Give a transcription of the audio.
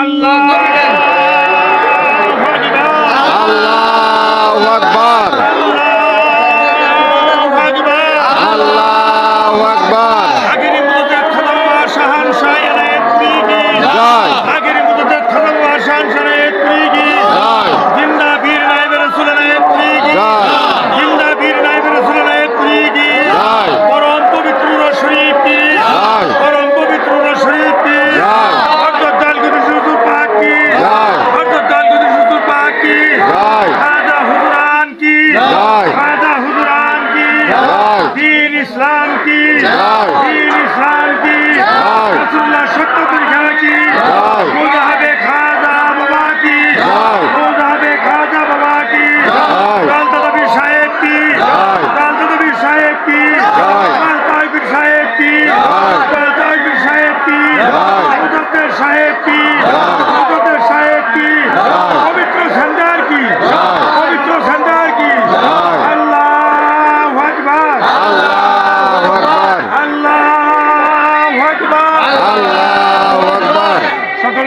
আল্লাহ ইসলাম কি ইসলাম কি